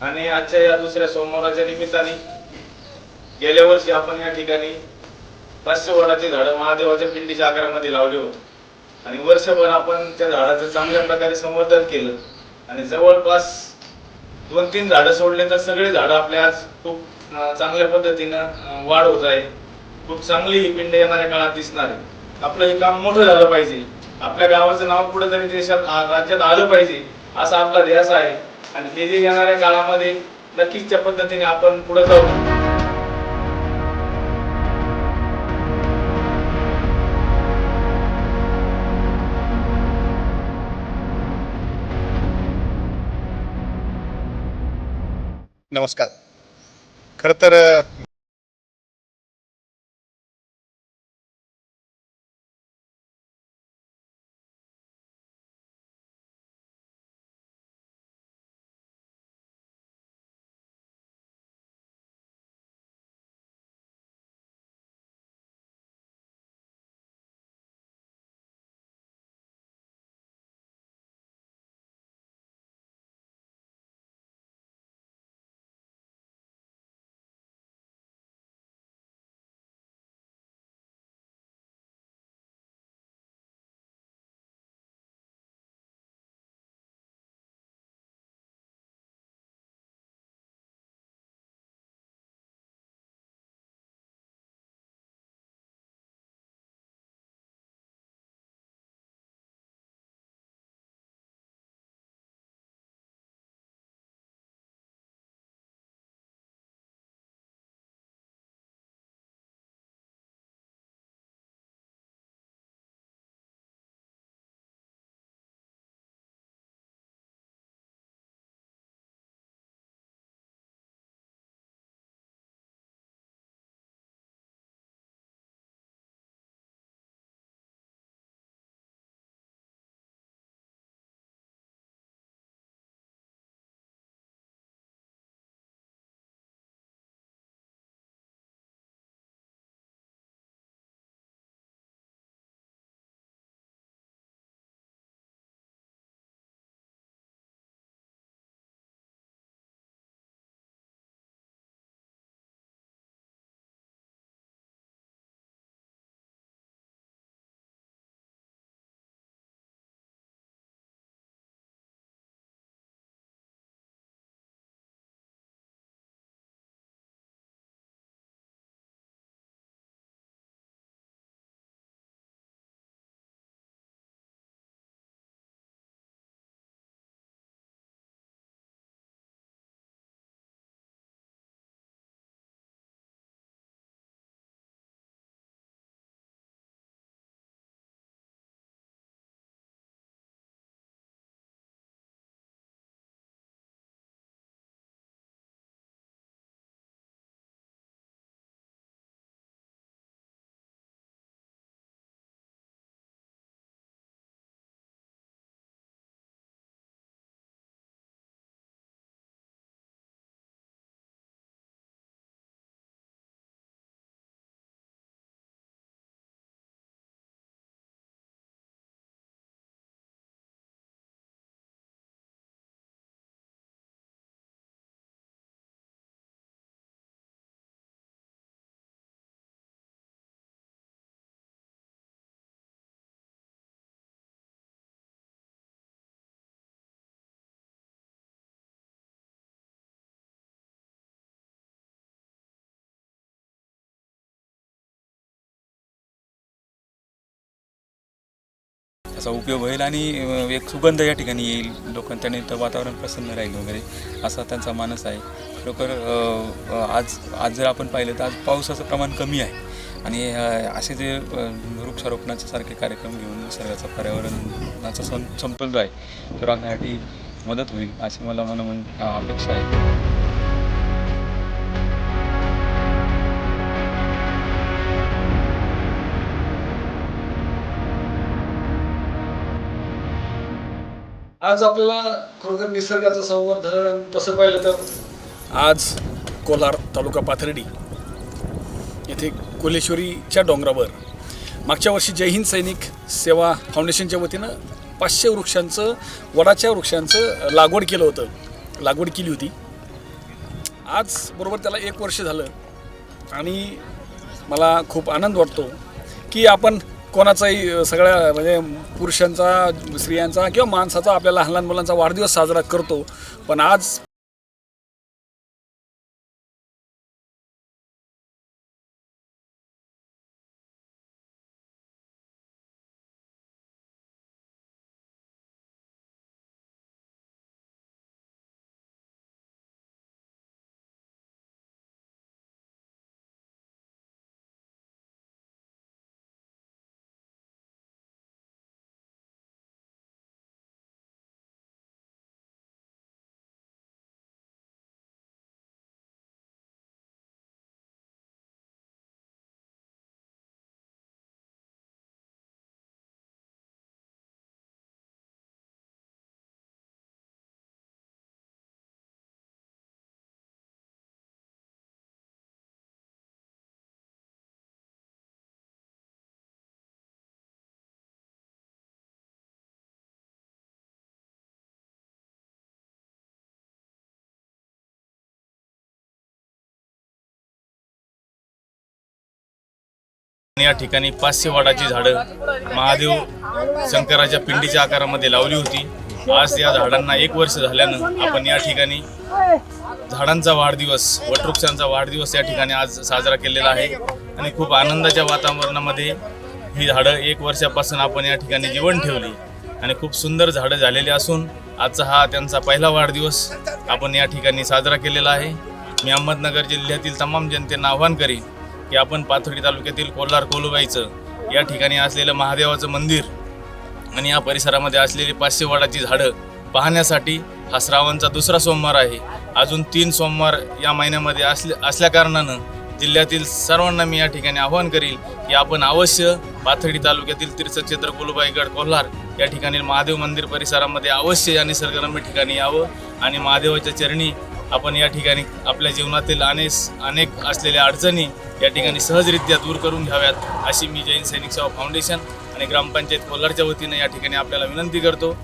आणि आजच्या या दुसऱ्या सोमवाराच्या निमित्ताने गेल्या वर्षी आपण या ठिकाणी पाचशे वडाचे झाड महादेवाच्या पिंडीच्या आकारामध्ये लावले होते. आणि वर्षभर आपण त्या झाडाचं चांगल्या प्रकारे संवर्धन केलं. आणि जवळपास दोन तीन झाडं सोडले तर सगळे झाडं आपल्या आज खूप चांगल्या पद्धतीनं वाढ होत आहे. खूप चांगली ही पिंड येणाऱ्या काळात दिसणार आहे. आपलं हे काम मोठं झालं पाहिजे. आपल्या गावाचं नाव कुठेतरी देशात राज्यात आलं पाहिजे असा आपला ध्यास आहे. आणि हे जे येणाऱ्या काळामध्ये नक्कीच त्या पद्धतीने आपण पुढे जाऊ. नमस्कार. खरं तर अ, त्याचा उपयोग होईल आणि एक सुगंध या ठिकाणी येईल. लोकांना त्याने तर वातावरण प्रसन्न राहील वगैरे असा त्यांचा मानस आहे. खरोखर आज आज जर आपण पाहिलं तर आज पावसाचं प्रमाण कमी आहे. आणि असे जे वृक्षारोपणाचे सारखे कार्यक्रम घेऊन निसर्गाचा पर्यावरणाचा सं समतोल जो आहे. तो राखण्यासाठी मदत होईल अशी मला मन अपेक्षा आहे. आज आपल्याला खरोखर निसर्गाचं संवर्धन तसं पाहिलं तर? आज कोलार तालुका पाथर्डी येथे कोलेश्वरीच्या डोंगरावर मागच्या वर्षी जय हिंद सैनिक सेवा फाउंडेशनच्या वतीनं पाचशे वृक्षांचं वडाच्या वृक्षांचं लागवड केलं होतं. लागवड केली होती. आज बरोबर त्याला एक वर्ष झालं आणि मला खूप आनंद वाटतो की आपण कोणाचाही सगळ्या म्हणजे पुरुषांचा स्त्रियांचा किंवा माणसाचा आपल्या लहान लहान मुलांचा वाढदिवस साजरा करतो. पण आज या ठिकाणी पाचशे वाडाची झाडं महादेव शंकराच्या पिंडीच्या आकारामध्ये लावली होती. आज या झाडांना एक वर्ष झाल्यानं आपण या ठिकाणी झाडांचा वाढदिवस वटवृक्षांचा वाढदिवस या ठिकाणी आज साजरा केलेला आहे. आणि खूप आनंदाच्या वातावरणामध्ये ही झाडं एक वर्षापासून आपण या ठिकाणी जीवन ठेवली. आणि खूप सुंदर झाडं झालेली असून आजचा हा त्यांचा पहिला वाढदिवस आपण या ठिकाणी साजरा केलेला आहे. मी अहमदनगर जिल्ह्यातील तमाम जनतेना आव्हान करीन की आपण पाथर्डी तालुक्यातील कोल्हार कोलुबाईचं या ठिकाणी असलेलं महादेवाचं मंदिर आणि या परिसरामध्ये असलेली पाचशे वडाची झाडं पाहण्यासाठी हा श्रावणचा दुसरा सोमवार आहे. अजून तीन सोमवार या महिन्यामध्ये असले असल्याकारणानं जिल्ह्यातील सर्वांना मी या ठिकाणी आवाहन करील की आपण अवश्य पाथर्डी तालुक्यातील तीर्थक्षेत्र कुलुबाईगड कोल्हार या ठिकाणी महादेव मंदिर परिसरामध्ये अवश्य या निसर्गरम्य ठिकाणी यावं आणि महादेवाच्या चरणी आपण या ठिकाणी आपल्या जीवनातील अनेक अनेक असलेल्या अडचणी या ठिकाणी सहजरित्या दूर करून घ्याव्यात अशी मी जैन सैनिक सेवा फाउंडेशन आणि ग्रामपंचायत कोल्हारच्या वतीनं या ठिकाणी आपल्याला विनंती करतो.